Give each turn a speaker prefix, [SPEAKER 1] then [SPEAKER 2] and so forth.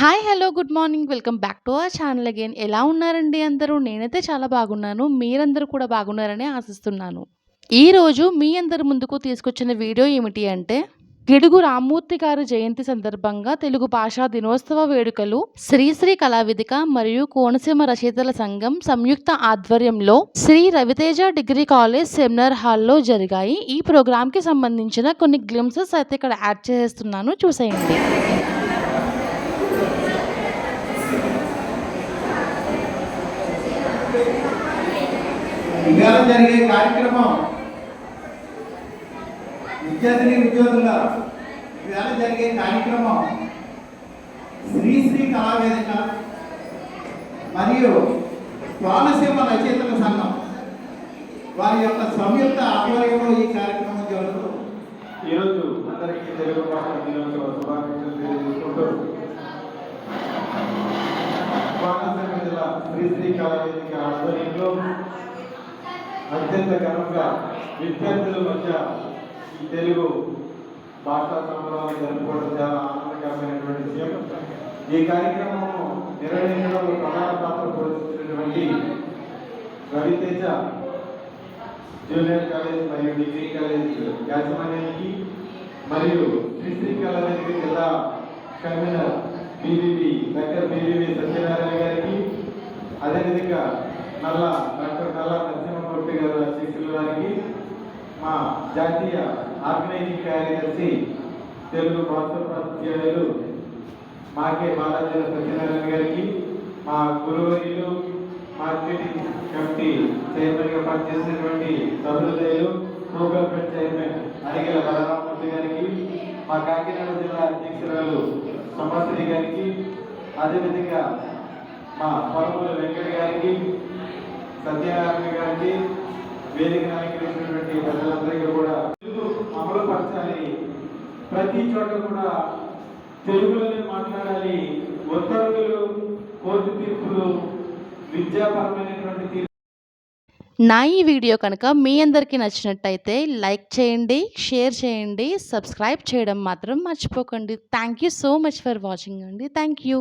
[SPEAKER 1] Hi hello good morning. Welcome back to our channel again. ఎలా ఉన్నారండి అందరూ? నేనైతే చాలా బాగున్నాను. మీరందరూ కూడా బాగున్నారని ఆశిస్తున్నాను. ఈరోజు మీ అందరి ముందుకు తీసుకొచ్చిన వీడియో ఏమిటి అంటే గిడుగు రామ్మూర్తి గారి జయంతి సందర్భంగా తెలుగు భాషా దినోత్సవ వేడుకలు శ్రీశ్రీ కళావేదిక మరియు కోనసీమ రచయితల సంఘం సంయుక్త ఆధ్వర్యంలో Shri Raviteja degree college seminar హాల్లో జరిగాయి. ఈ ప్రోగ్రామ్కి సంబంధించిన కొన్ని గ్లిమ్సెస్ అయితే ఇక్కడ యాడ్ చేస్తున్నాను. చూసేయండి.
[SPEAKER 2] ఇవాళ జరిగే కార్యక్రమం. విద్యార్థిని ఉద్యోగుల ఇవాళ జరిగే కార్యక్రమం శ్రీశ్రీ కళావేదిక మరియు కోనసీమ రచయితల సంఘం వారి యొక్క సంయుక్త ఆధ్వర్యంలో ఈ కార్యక్రమం జరుగుతుంది
[SPEAKER 3] ఈరోజు అందరికీ తెలుగు భాష దినోత్సవ శుభాకాంక్షలు తెలియజేసుకుంటూ కోనసీమ జిల్లా శ్రీశ్రీ కళావేదిక ఆధ్వర్యంలో అత్యంత ఘనంగా విద్యార్థుల మధ్య ఈ తెలుగు భాషా సంబరాలు జరుపుకోవడం చాలా ఆనందకరమైనటువంటి విషయం. ఈ కార్యక్రమము నిర్వహించడంలో ప్రధాన పాత్ర పోషించినటువంటి రవితేజ జూనియర్ కాలేజ్ మరియు డిగ్రీ కాలేజ్ యాజమాన్యానికి మరియు శ్రీశ్రీ కళావేదిక జిల్లా convener BVB doctor BVB Satyanarayana గారికి అదేవిధంగా నల్ల డాక్టర్ నల్ల మూర్తి గారు అధ్యక్షుల గారికి మా జాతీయ ఆర్గనైజింగ్ కార్యదర్శి తెలుగు భాషోపాధ్యాయులు మాకే బాలాజీ సత్యనారాయణ గారికి మా గురువర్యులు మార్కెటింగ్ కమిటీ చైర్మన్గా పనిచేసినటువంటి సహృదయులు ప్రోగ్రామ్ చైర్మన్ అడిగల బలరామూర్తి గారికి మా కాకినాడ జిల్లా అధ్యక్షురాలు సంవత్సరి గారికి అదేవిధంగా మా పరమూల వెంకట గారికి సత్యనారాయణ గారికి వేదిక నాయకులైనటువంటి ప్రజలందరికీ కూడా తెలుగు అమలు పరచాలి ప్రతి చోట కూడా తెలుగులోనే మాట్లాడాలి. ఉత్తర్వులు కోర్టు తీర్పులు విద్యాపరమైనటువంటి తీర్పు.
[SPEAKER 1] నా ఈ వీడియో కనుక మీ అందరికీ నచ్చినట్టయితే లైక్ చేయండి షేర్ చేయండి సబ్స్క్రైబ్ చేయడం మాత్రం మర్చిపోకండి. Thank you so much for watching అండి. Thank you